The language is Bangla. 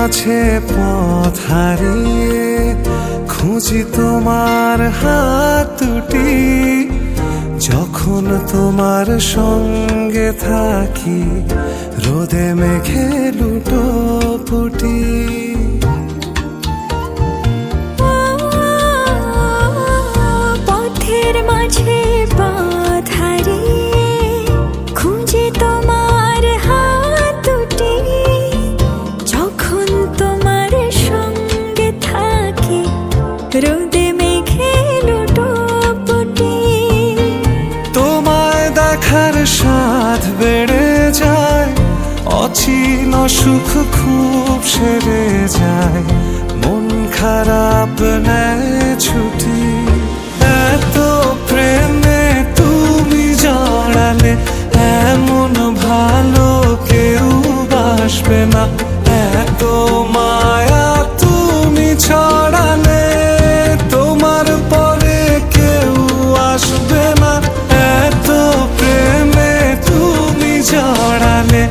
মাঝে পথ হারিয়ে খুঁজি তোমার হাত দুটি। যখন তোমার সঙ্গে থাকি, রোদে মেঘে লুটো ফুটি পথের মাঝে স্বাদ বেড়ে যায় অচিন সুখ খুব সেরে যায়। মন খারাপ নেয় ছুটি। জালে